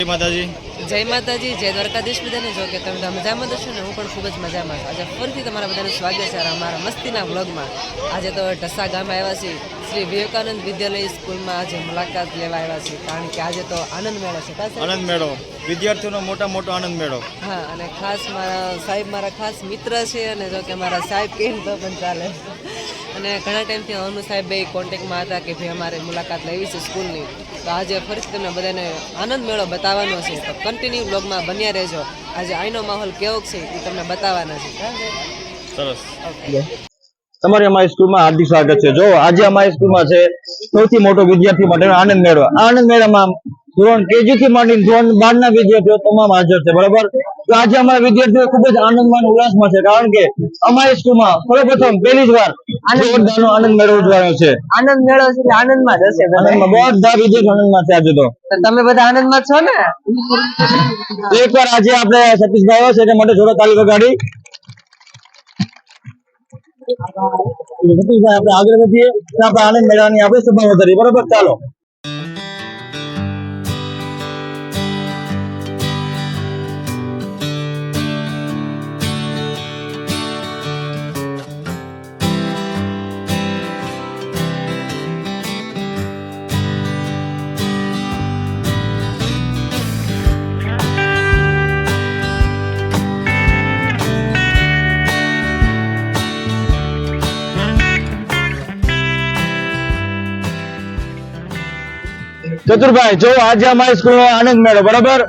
જય માતાજી. જય માતાજી જય દ્વારકાધીશ બધાને. જો કે તમે બધા મજામાં દશો ને? હું પણ ખૂબ જ મજામાં છું. આજે ફરીથી તમારા બધાનું સ્વાગત છે અમારા મસ્તીના વ્લોગમાં. આજે તો ઢસા ગામે આવ્યા છીએ. શ્રી વિવેકાનંદ વિદ્યાલય સ્કૂલમાં આજે મુલાકાત લેવા આવ્યા છીએ. કારણ કે આજે તો આનંદ મેળો છે આનંદ મેળો. વિદ્યાર્થીઓનો મોટા મોટો આનંદ મેળો. હા અને ખાસ મારા સાહેબ મારા ખાસ મિત્ર છે અને જો કે મારા સાહેબ કેમ તો પણ ચાલે. અને ઘણા ટાઈમથી અનુ સાહેબ બે કોન્ટેક્ટમાં હતા કે ભાઈ અમારે મુલાકાત લેવી છે સ્કૂલની. તો આજે ફરીથી તમને બધાને આનંદ મેળો બતાવવાનો છે. તો કન્ટિન્યુ બ્લોગમાં બન્યા રહેજો. આજે આઈનો માહોલ કેવો છે એ તમને બતાવવાના છે. સરસ. ઓકે તમારી અમારી સ્કૂલમાં હાર્દિક સ્વાગત છે. જો આજે અમારી સ્કૂલમાં છે સૌથી મોટો વિદ્યાર્થી માટે આનંદ મેળો. આનંદ મેળામાં ધોરણ કેજી થી માંડીને ધોરણ બાર ના વિદ્યાર્થીઓ તમામ હાજર છે. બરાબર? તો આજે અમારા વિદ્યાર્થીઓ ખૂબ જ આનંદમાં ઉલ્લાસમાં છે. કારણ કે અમારી સ્કૂલમાં સર્વપ્રથમ પહેલી જ વાર જોરદારનો આનંદ મેળો ઉજવાયો છે. આનંદ મેળો છે આનંદમાં જ હશે આનંદમાં બધા વિદ્યાર્થીઓ આનંદમાં છે આજે તો. તો તમે બધા આનંદમાં જ છો ને? એકવાર આજે આપણે સતીશભાઈ આવ્યા છે માટે જોડે તાલી વગાડી. સતીશભાઈ આપણે આગળ વધીએ આપણે આનંદ મેળાની આપણે સભા વધારી બરોબર? ચાલો. ચતુરભાઈ જો આજે અમારી સ્કૂલ આનંદ મેળો બરાબર?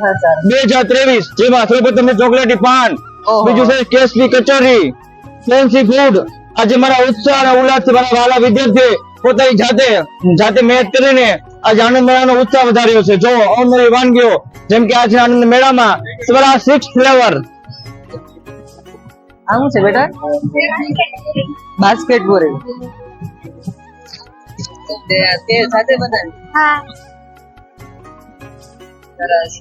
બે હજાર ત્રેવીસ જેમાં સૌપ્રથમ ચોકલેટી પાન બીજું છે કેસની કચોરી ફેન્સી ફૂડ આજે મારા ઉત્સાહ અને ઉલ્લાસથી મારા વાલા વિદ્યાર્થી પોતાની જાતે જાતે મહેનત કરીને આજે આનંદ મેળાનો ઉત્સાહ વધાર્યો છે. જો અવનવી વાનગીઓ જેમ કે આજે આનંદ મેળામાં સ્વરા સિક્સ ફ્લેવર આ શું છે બેટા? બાસ્કેટ તે સાથે બધા હા. સરસ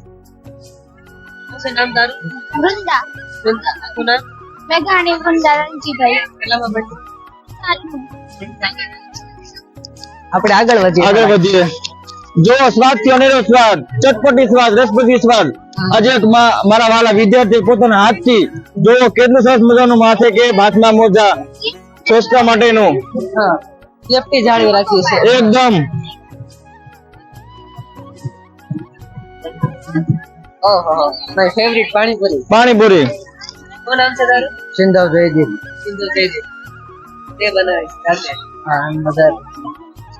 શું છે નામ તારું? વૃંદા. વૃંદા. આખું નામ? મેઘાણી વૃંદા રણજીભાઈ કેટલામાં ભણતી આપણે આગળ વધીએ. આગળ વધીએ. જો સ્વાદથી અનેરો સ્વાદ. ચટપટી સ્વાદ રસપટી સ્વાદ. આજે મારા વાલા વિદ્યાર્થી પોતાના હાથથી જો કેટલું સરસ મજાનું માથે કે ભાતમાં મોજા. સ્વચ્છતા માટેનું. સેફટી જાળવી રાખી છે એકદમ. ઓહો માય ફેવરિટ પાણીપુરી. પાણીપુરી. શું નામ છે તારું? સિંધવ જયદીપ. સિંધવ જયદીપ. તે બનાવીશ સાથે હા બધા.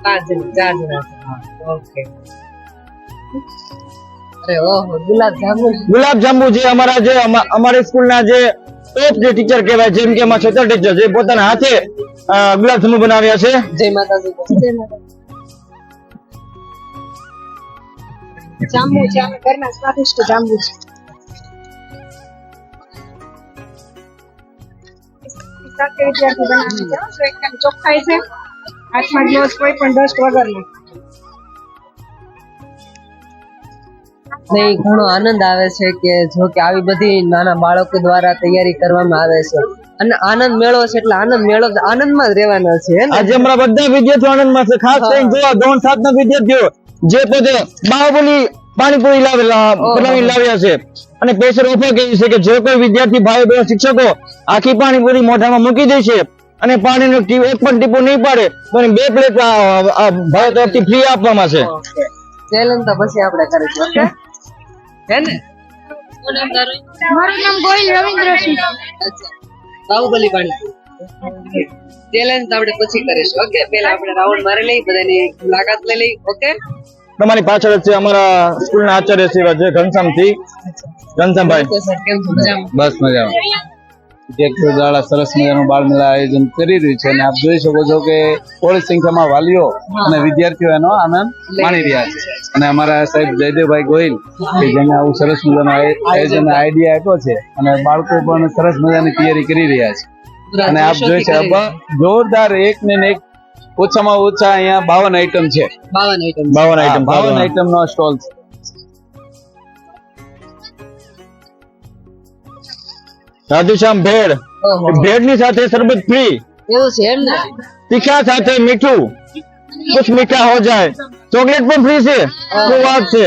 પાંચ જણ ચાર જણા ઓકે. અરે ઓહો ગુલાબ જાંબુ ગુલાબ જાંબુ જે અમારા જે અમારી સ્કૂલના જે ટોપ જે ટીચર કહેવાય જેમ કે અમારા છેતર ટીચર જે પોતાના હાથે ગુલાબ જાંબુ બનાવ્યા છે. જય માતાજી. જય માતાજી. જાંબુ છે અમે ઘરના સ્વાદિષ્ટ જાંબુ છે. સાથે વિદ્યાર્થી બનાવે છે તો એકદમ ચોખ્ખાઈ છે. હાથમાં ગ્લોવ્સ કોઈ પણ ડસ્ટ વગરનો નહીં. ઘણો આનંદ આવે છે કે જો કે આવી બધી નાના બાળકો દ્વારા તૈયારી કરવામાં આવે છે. અને આનંદ મેળો છે એટલે આનંદ મેળો આનંદ આનંદમાં જ રહેવાનો છે ને? આજે અમારા બધા વિદ્યાર્થીઓ આનંદમાં છે. ખાસ કરીને જોવા ધોરણ સાત ના વિદ્યાર્થીઓ જે પોતે બાહુબલી પાણીપુરી લાવેલા લાવ્યા છે. અને સ્પેશિયલ ઓફર કહી છે કે જે કોઈ વિદ્યાર્થી ભાઈ બહેન શિક્ષકો આખી પાણીપુરી મોઢામાં મૂકી દે છે અને પાણીનો એક પણ ટીપો નહીં પાડે તો બે પ્લેટ ભાઈ તરફથી ફ્રી આપવામાં છે. ચેલેન્જ તો પછી આપણે કરીશું ઓકે? હે ને? મારું નામ ગોહિલ રવિન્દ્રસિંહ. અચ્છા. બાહુબલી પાણી ચેલેન્જ આપણે પછી કરીશું ઓકે પહેલા આપણે રાઉન્ડ મારી લઈ બધાની મુલાકાત લઈ લઈ ઓકે તમારી પાછળ છે અમારા સ્કૂલના આચાર્ય સેવા છે ઘનશ્યામથી ઘનશ્યામભાઈ. સર કેમ બસ મજામાં. જેટલું દ્વારા સરસ મજાનું બાળ મેળા આયોજન કરી રહ્યું છે અને આપ જોઈ શકો છો કે થોડી સંખ્યામાં વાલીઓ અને વિદ્યાર્થીઓ એનો આનંદ માણી રહ્યા છે. અને અમારા સાહેબ જયદેવભાઈ ગોહિલ કે જેને આવું સરસ મજાનું આયોજન આઈડિયા આપ્યો છે અને બાળકો પણ સરસ મજાની તૈયારી કરી રહ્યા છે. અને આપ જોઈ છે જોરદાર એક ને એક ઓછામાં ઓછા અહીંયા બાવન આઈટમ છે. બાવન આઈટમ બાવન આઈટમ બાવન આઈટમ નો સ્ટોલ છે. રાધુશ્યામ ભેળ. ભેળની સાથે શરબત ફ્રી એવું છે એમ ને. તીખા સાથે મીઠું. કુછ મીઠા હો જાય. ચોકલેટ પણ ફ્રી છે. શું વાત છે?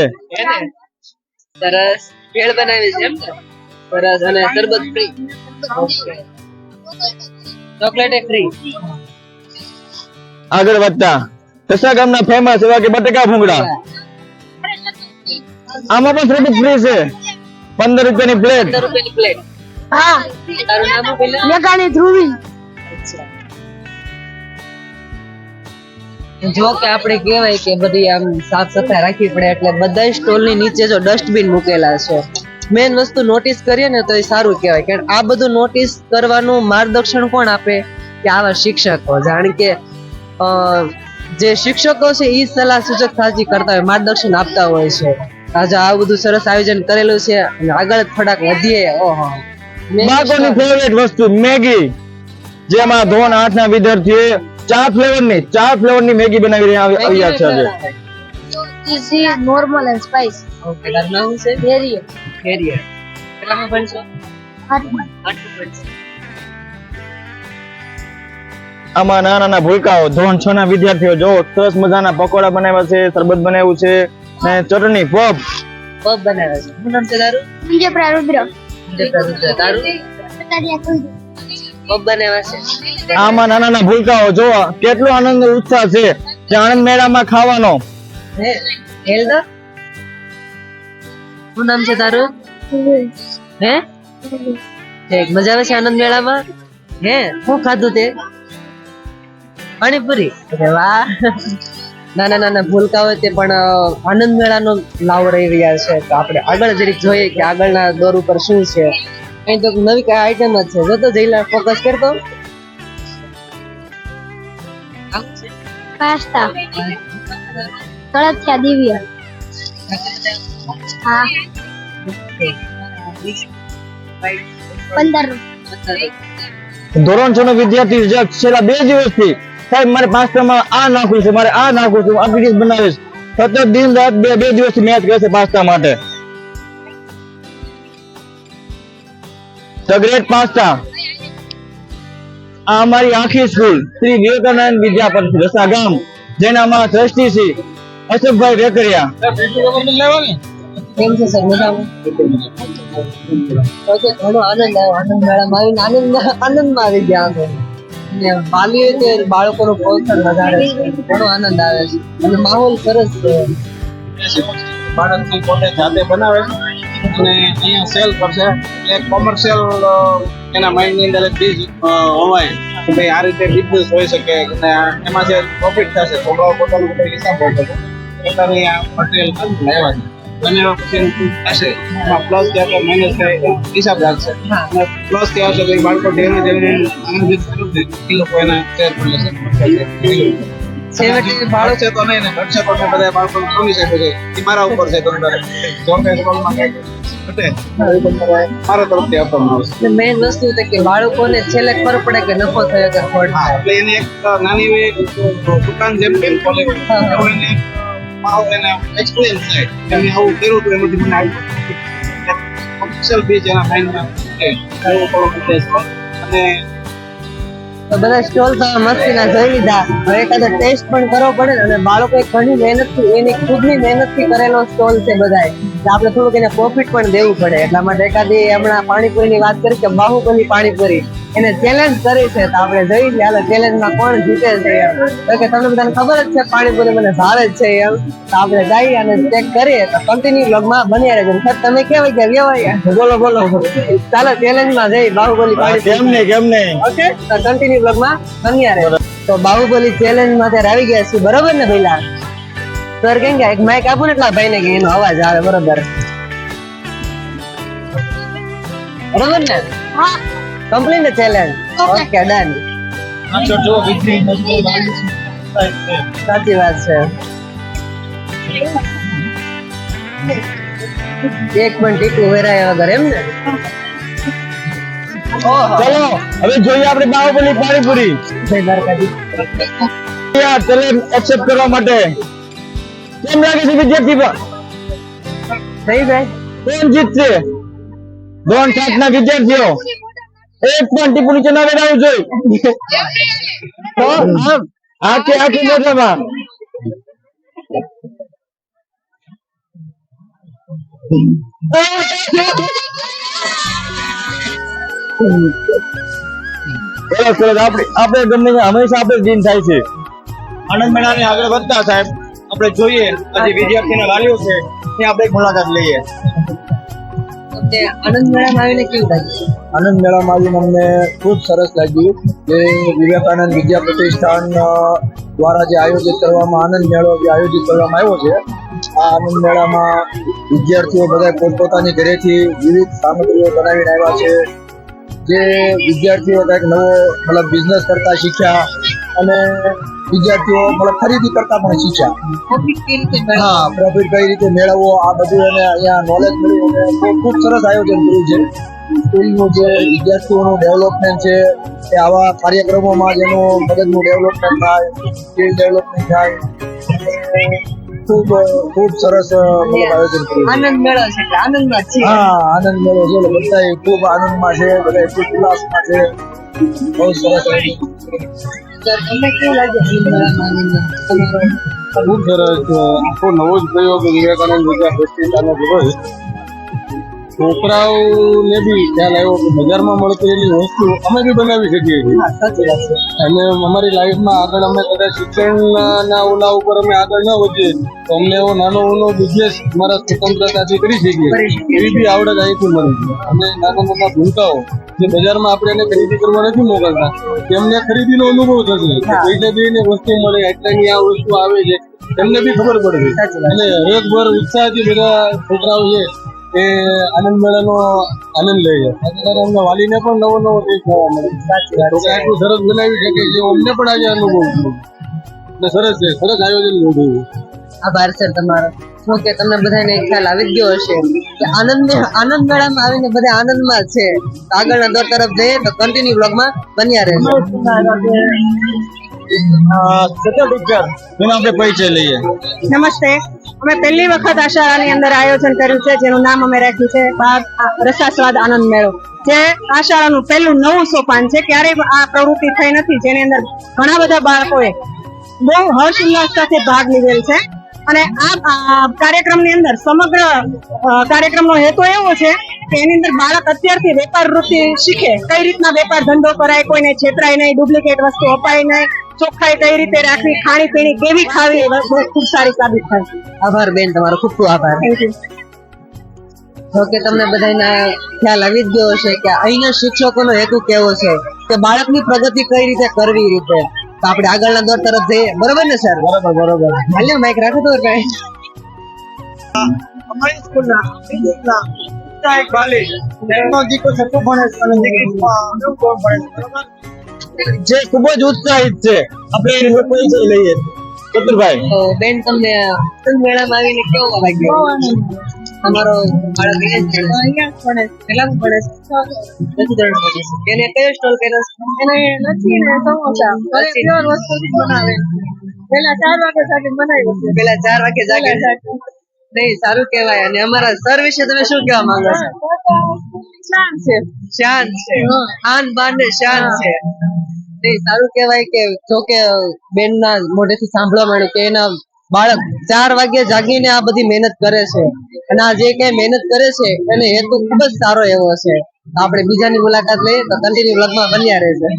સરસ ભેળ બનાવી છે એમ સરસ અને શરબત ફ્રી ઓકે. ચોકલેટ ફ્રી આગળ વધતા. દસા ગામના ફેમસ એવા કે બટેકા ભૂંગળા. આમાં પણ શરબત ફ્રી છે. પંદર રૂપિયાની પ્લેટ પંદર રૂપિયાની પ્લેટ હા. તારું નામ પેલા મેઘાણી ધ્રુવી. જો કે આપણે કહેવાય કે બધી આમ સાફ સફાઈ રાખવી પડે એટલે બધા સ્ટોલની નીચે જો ડસ્ટબિન મૂકેલા છે. મેન વસ્તુ નોટિસ કરીએ ને તો એ સારું કહેવાય. કારણ આ બધું નોટિસ કરવાનું માર્ગદર્શન કોણ આપે? કે આવા શિક્ષકો. જાણ કે જે શિક્ષકો છે એ સલાહ સૂચક સાચી કરતા હોય માર્ગદર્શન આપતા હોય છે. આજે આ બધું સરસ આયોજન કરેલું છે અને આગળ થોડાક વધીએ. ઓહો. બાળકોની ફેવરેટ વસ્તુ મેગી. જેમાં ધોરણ આઠ ના વિદ્યાર્થીઓ ચાર ફ્લેવરની ચાર ફ્લેવરની મેગી બનાવી રહ્યા છે નોર્મલ એન્ડ સ્પાઇસ ઓકે તારું નામ છે? કેરિયર કેરિયર કેટલામાં ભણશો? આઠમાં. આઠમાં ભણશો. આમાં નાના નાના ભૂલકાઓ ધોરણ છ ના વિદ્યાર્થીઓ જો સરસ મજાના પકોડા બનાવ્યા છે શરબત બનાવ્યું છે ને ચટણી પબ પબ બનાવ્યા છે. શું નામ છે તારું? મુંજે પ્રારુદ્ર મુંજે પ્રારુદ્ર તારું? પબ બનાવ્યા છે. આમાં નાના નાના ભૂલકાઓ જો કેટલો આનંદ ઉત્સાહ છે જે આનંદ મેળામાં ખાવાનો. હે? હેલ્ડર શું નામ છે તારું? હે? મજા આવે છે આનંદ મેળામાં? હે, શું ખાધું તે? પાણીપુરી. અરે વાહ. નાના નાના ભૂલકા હોય તે પણ આનંદ મેળાનો લાવ રહી રહ્યા છે. તો આપણે આગળ જરીક જોઈએ કે આગળના દોર ઉપર શું છે. અહીં તો નવી કઈ આઈટમ જ છે. જો તો જઈલા ફોકસ કરતો પાસ્તા. તળથિયા દિવ્ય. ધોરણ છ નો વિદ્યાર્થી છેલ્લા બે દિવસથી સાહેબ, મારે પાસ્તામાં આ નાખવું છે, મારે આ નાખવું છે આ ડીશ બનાવીશ. સતત દિન રાત બે બે દિવસથી મહેનત કરે છે પાસ્તા માટે. ધ પાસ્તા આ અમારી આખી સ્કૂલ શ્રી વિવેકાનંદ વિદ્યાપીઠ રસા ગામ જેના અમારા ટ્રસ્ટી શ્રી અશોકભાઈ વેકરિયા. કેમ છે સર, મજામાં? ઓકે ઘણો આનંદ આવ્યો. આનંદ મેળામાં આવીને આનંદ આનંદમાં આવી ગયા અમે. વાલીઓ તે બાળકોનો પ્રોત્સાહન વધારે ઘણો આનંદ આવે છે. અને માહોલ સરસ છે. બાળકથી પોતે જાતે બનાવે અને અહીંયા સેલ કરશે એટલે કોમર્શિયલ એના માઇન્ડની અંદર બીજ હોવાય. કે ભાઈ આ રીતે બિઝનેસ હોઈ શકે. અને એમાં જે પ્રોફિટ થશે, છોકરાઓ પોતાનો હિસાબ હોય છે. પોતાનું અહીંયા મટીરિયલ લાવ્યા અને પ્લસ ત્યાં તો માઇનસ થાય. હિસાબ રાખશે પ્લસ ત્યાં હશે તો બાળકો આનંદિત છે. એ લોકો એના શેર કરી લેશે છેવટે બાળક બાળક. છે તો નહીં ને ઘટશે તો બધા બાળકો સમજી શકે છે. એ મારા ઉપર છે તો સ્કૂલમાં મારા તરફથી આપવામાં આવશે. મેઇન વસ્તુ છે કે બાળકોને છેલ્લે ખબર પડે કે નફો થયો કે ખોટ એટલે એને એક નાની એવી દુકાન જેમ કેમ ખોલે. એને મારો એને એક્સપિરિયન્સ થાય. મેં આવું કર્યું હતું, એમાંથી મને આવ્યું ઓફિશિયલ બીજ એના માઇન્ડમાં એવું થોડુંક ઉદ્દેશ. અને બધા સ્ટોલ તો મસ્તીના જોઈ લીધા. હવે એકાદો ટેસ્ટ પણ કરવો પડે ને, અને બાળકો ઘણી મહેનતથી, એની ખુદની મહેનતથી કરેલો સ્ટોલ છે બધાય એટલે આપણે થોડુંક એને પ્રોફિટ પણ દેવું પડે. એટલા માટે એકાદી હમણાં પાણીપુરીની વાત કરી કે બાહુબલી પાણીપુરી. એને ચેલેન્જ કરી છે તો આપણે જોઈ લઈએ હાલો ચેલેન્જમાં કોણ જીતે છે એમ. તો કે તમને બધાને ખબર જ છે પાણીપુરી મને ભાવે જ છે એમ. તો આપણે જઈએ અને ચેક કરીએ. તો કન્ટિન્યુ બ્લોગમાં બન્યા રહેજો. સર તમે કેવાય કે વ્યવહાર. બોલો બોલો. ચાલો ચેલેન્જમાં જઈ બાહુબલી પાણી કેમ નહીં કેમ નહીં? ઓકે? તો કન્ટિન્યુ બ્લોગમાં બન્યા રહેજો. તો બાહુબલી ચેલેન્જમાં ત્યારે આવી ગયા છીએ. બરોબર ને ભાઈલા? સર કેમ કે એક માઇક આપું ને એટલા ભાઈને કે એનો અવાજ આવે. બરોબર? બરોબર ને? હા. Complete the challenge okay done સાચી વાત છે. એક પણ ટીકું વેરાય વગર એમ ને? ચલો હવે જોઈએ આપણે બાહુબલી પાણીપુરી. એક્સેપ્ટ કરવા માટે. કેમ લાગે છે વિદ્યાર્થી પણ થઈ જાય. કોણ જીતશે? ધોરણ સાત ના વિદ્યાર્થીઓ. એક પણ ટીપુ નીચે ના વેરાવું જોઈએ આખી સરસ આપણે આપણે ગમે હંમેશા આપણે દિન થાય છે. આનંદ મેળાને આગળ વધતા સાહેબ આપણે જોઈએ, હજી વિદ્યાર્થીના વાલીઓ છે, ત્યાં આપણે મુલાકાત લઈએ. આનંદ મેળામાં આવીને કેવું લાગ્યું? આનંદ મેળામાં આવીને અમને ખૂબ સરસ લાગ્યું કે વિવેકાનંદ વિદ્યા પ્રતિષ્ઠાન દ્વારા જે આયોજિત કરવામાં, આનંદ મેળો જે આયોજિત કરવામાં આવ્યો છે, આ આનંદ મેળામાં વિદ્યાર્થીઓ બધા પોતપોતાની ઘરેથી વિવિધ સામગ્રીઓ બનાવીને આવ્યા છે. જે વિદ્યાર્થીઓ કંઈક નવો, મતલબ બિઝનેસ કરતા શીખ્યા અને વિદ્યાર્થીઓ મતલબ ખરીદી કરતા પણ શીખ્યા. મેળવવું? હા પ્રોફિટ કઈ રીતે મેળવવો આ બધું એને અહીંયા નોલેજ મળ્યું અને ખૂબ સરસ આયોજન કર્યું છે. સ્કૂલનું જે વિદ્યાર્થીઓનું ડેવલપમેન્ટ છે એ આવા કાર્યક્રમોમાં જેનું મગજનું ડેવલપમેન્ટ થાય સ્કિલ ડેવલપમેન્ટ થાય. ખૂબ ખૂબ સરસ આયોજન કર્યું આનંદ મેળો છે આનંદમાં છે હા આનંદ મેળો છે બધા ખૂબ આનંદમાં છે બધા ખૂબ ઉલ્લાસમાં છે. બહુ સરસ તમને કેવું આવીને? તમારો ખૂબ સરસ આખો નવો જ પ્રયોગ વિવેકાનંદ ગુજરાત કર્યો છે છોકરાઓને બી ખ્યાલ આવ્યો કે બજારમાં મળતી એવી વસ્તુ અમે બી બનાવી શકીએ છીએ. અને અમારી લાઈફમાં આગળ અમે કદાચ શિક્ષણના ઓલા ઉપર અમે આગળ ન વધીએ તો અમને એવો નાનો ઊનો બિઝનેસ અમારા સ્વતંત્રતાથી કરી શકીએ. એવી બી આવડત અહીંથી મળી છે. અને નાના મોટા ભૂલકાઓ જે બજારમાં આપણે એને ખરીદી કરવા નથી મોકલતા તેમને ખરીદીનો અનુભવ થશે કે બી એને વસ્તુ મળે એટલાની આ વસ્તુ આવે છે તેમને બી ખબર પડશે સાચી હરેક અને હરેકભર ઉત્સાહથી બધા છોકરાઓ છે એ આનંદ મેળાનો આનંદ લે છે. અત્યારે અમને વાલીને પણ નવો નવો કંઈક જોવા મળે છોકરા એટલું સરસ બનાવી શકે છે અમને પણ આજે અનુભવ થયો. એટલે સરસ છે સરસ આયોજન થયું આભાર સર તમારો. શું કે તમને બધાને ખ્યાલ આવી ગયો હશે? કે આનંદ મે- આનંદ મેળામાં આવીને બધા આનંદમાં છે. આગળના દોર તરફ જઈએ તો કન્ટિન્યુ બ્લોગમાં બન્યા રહે એનો આપણે પરિચય લઈએ. નમસ્તે. અમે પહેલી વખત આ શાળાની અંદર આયોજન કર્યું છે, જેનું નામ અમે રાખ્યું છે, બાગ રસાસ્વાદ આનંદ મેળો, જે આ શાળાનું પહેલું નવું સોપાન છે. ક્યારેય આ પ્રવૃત્તિ થઈ નથી, જેની અંદર ઘણા બધા બાળકોએ બહુ હર્ષ ઉલ્લાસ સાથે ભાગ લીધેલ છે. અને આ કાર્યક્રમની અંદર સમગ્ર કાર્યક્રમનો હેતુ એવો છે કે એની અંદર બાળક અત્યારથી વેપાર વૃત્તિ શીખે. કઈ રીતના વેપાર ધંધો કરાય, કોઈને છેતરાય નહીં, ડુપ્લિકેટ વસ્તુ અપાય નહીં ચોખ્ખાઈ કઈ રીતે રાખવી ખાણી પીણી કેવી ખાવી બહુ ખૂબ સારી સાબિત થાય. આભાર બેન તમારો ખૂબ ખૂબ આભાર. જો કે તમને બધાને ખ્યાલ આવી જ ગયો હશે કે અહીંના શિક્ષકોનો હેતુ કેવો છે કે બાળકની પ્રગતિ કઈ રીતે કરવી રીતે. તો આપણે આગળના દોર તરફ જઈએ. બરોબર ને સર? બરોબર બરોબર. હાલ્યો માઈક રાખો તો કઈ અમારી સ્કૂલના ફિઝિક્સના એક વાલી એમનો દીકરો છઠ્ઠો ભણે છે અને દીકરી ભણે છે. બરોબર? જે ખૂબ જ ઉત્સાહિત છે. આપણે એનો પરિચય લઈએ. ચતુરભાઈ તો બેન તમને આનંદ મેળામાં આવીને કેવો લાગ્યો? તમારો બાળક અહીંયા જ ભણે છે. ભણે છે. નથી ધોરણ ભણે છે એને કયો સ્ટોલ કર્યો છે? એને લચ્છી ને સમોસા. પ્યોર વસ્તુથી બનાવે. પેલા ચાર વાગે સાથે બનાવ્યું છે. પેલા ચાર વાગે જાગે નહીં સારું કહેવાય. અને અમારા સર વિશે તમે શું કહેવા માંગો છો? શાન છે. શાન છે. બાન ને શાન છે. નહીં સારું કહેવાય કે જો કે બેન ના મોઢેથી સાંભળવા મળ્યું કે એના બાળક ચાર વાગ્યે જાગીને આ બધી મહેનત કરે છે. અને આ જે કઈ મહેનત કરે છે એને હેતુ ખૂબ જ સારો એવો છે. આપણે બીજાની મુલાકાત લઈએ તો કન્ટિન્યુ લગમાં બન્યા રહેશે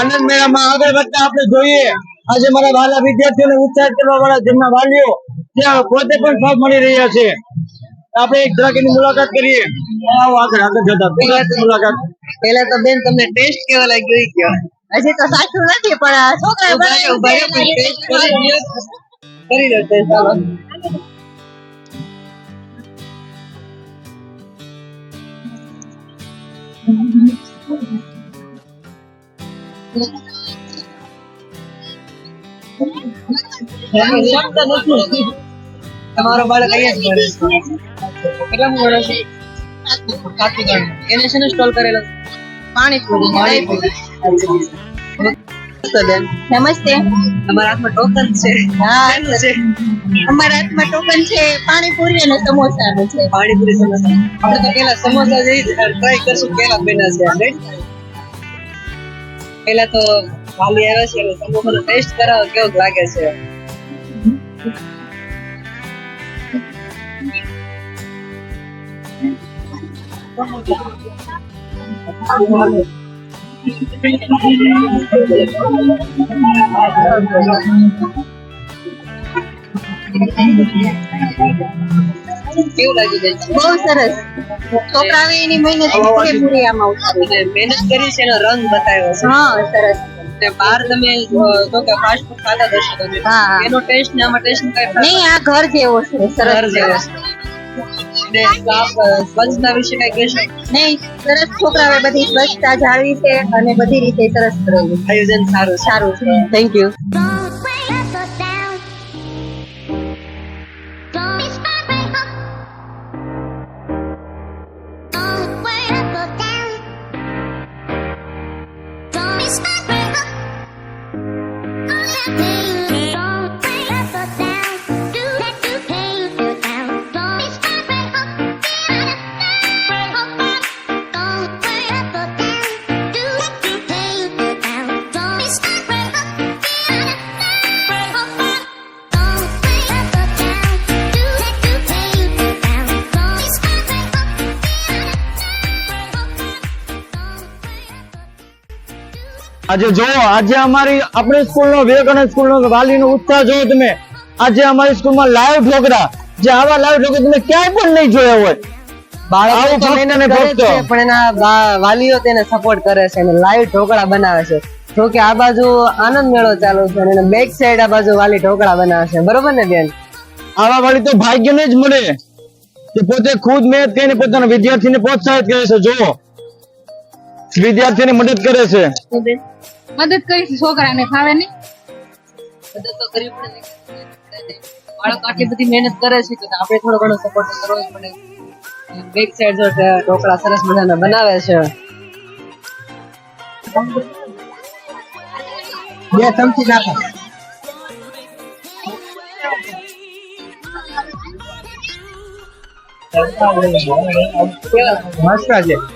આનંદ મેળામાં આગળ વધતા આપણે જોઈએ. આજે મારા વાલા વિદ્યાર્થીઓને ઉત્સાહિત કરવા વાળા જેમના વાલીઓ ત્યાં પોતે પણ ભાગ મળી રહ્યા છે. આપણે એક જરાક એની મુલાકાત કરીએ. આવો આગળ આગળ જતા મુલાકાત. પેલા તો બેન તમને ટેસ્ટ કેવા લાગ્યો એ હજી તો સાચું નથી પણ છોકરા ભાઈ ટેસ્ટ કરી લ્યો. કરી લો ટેસ્ટ ચાલો તમારો બાળક અહીંયા જ ભણે કેટલા ભણે છે? સાતમું ધોરણ. એને શેનો સ્ટોલ કરેલો. પાણીપુરી પાણીપુરી નમસ્તે તમારા હાથમાં ટોકન છે. હા. છે? અમારા હાથમાં ટોકન છે પાણીપુરી અને સમોસાનું છે. પાણીપુરી સમોસા. આપણે તો પેલા સમોસા જઈ ટ્રાય કરશું કેવા બન્યા છે right? પેલા તો વાલી આવે છે સમોસાનો ટેસ્ટ કરાવો કેવો લાગે છે? કેવું લાગ્યું બેન બહુ સરસ. છોકરાઓએ એની મહેનત પૂરેપૂરી આમાં. મહેનત કરી છે એનો રંગ બતાવ્યો છે. હા સરસ. ને બહાર તમે તો કે ફાસ્ટ ફૂડ ખાતા હશો તમે. એનો ટેસ્ટ ને આમાં ટેસ્ટ કઈ નહીં આ ઘર જેવો છે સરસ જેવો છે. સ્વચ્છતા વિશે કઈ કહેશો? નહીં સરસ છોકરાઓએ બધી સ્વચ્છતા જાળવી છે અને બધી રીતે સરસ કરેલું આયોજન સારું સારું છે. થેન્ક યુ આજે જો આજે અમારી આપણી સ્કૂલનો વિવેકાનંદ સ્કૂલનો વાલીનો ઉત્સાહ જોયો તમે. આજે અમારી સ્કૂલમાં લાઈવ ઢોકળા. જે આવા લાઈવ ઢોકળા તમે ક્યાંય પણ નહીં જોયા હોય. પણ એના વાલીઓ તેને સપોર્ટ કરે છે અને લાઈવ ઢોકળા બનાવે છે. જો કે આ બાજુ આનંદ મેળો ચાલુ છે અને બેક સાઈડ આ બાજુ વાલી ઢોકળા બનાવે છે. બરોબર ને બેન? આવા વાળી તો ભાગ્યને જ મળે. કે પોતે ખુદ મહેનત કરીને પોતાના વિદ્યાર્થીને પ્રોત્સાહિત કરે છે. જો વિદ્યાર્થીને મદદ કરે છે. મદદ? કરી કરીશ. છોકરાને ફાવે નહીં? મદદ તો કરવી પડે. બાળકો આટલી બધી મહેનત કરે છે તો આપણે થોડો ઘણો સપોર્ટ કરવો જ પડે. બેક સાઈડ જો ઢોકળા સરસ મજાના બનાવે છે. બે ચમચી નાખો. મસ્ત છે.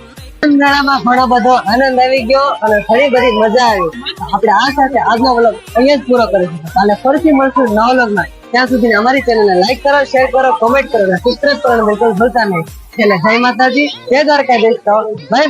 મેળામાં ઘણો બધો આનંદ આવી ગયો અને ઘણી બધી મજા આવી. આપણે આ સાથે આજનો વ્લોગ અહીંયા જ પૂરો કરીશું. કાલે ફરીથી મળશું નવા વ્લોગમાં. ત્યાં સુધી અમારી ચેનલને લાઈક કરો શેર કરો કોમેન્ટ કરો, અને સબસ્ક્રાઇબ કરવાનું બિલકુલ ભૂલતા નહીં. એટલે જય માતાજી, જય દ્વારકાધીશ બાય બાય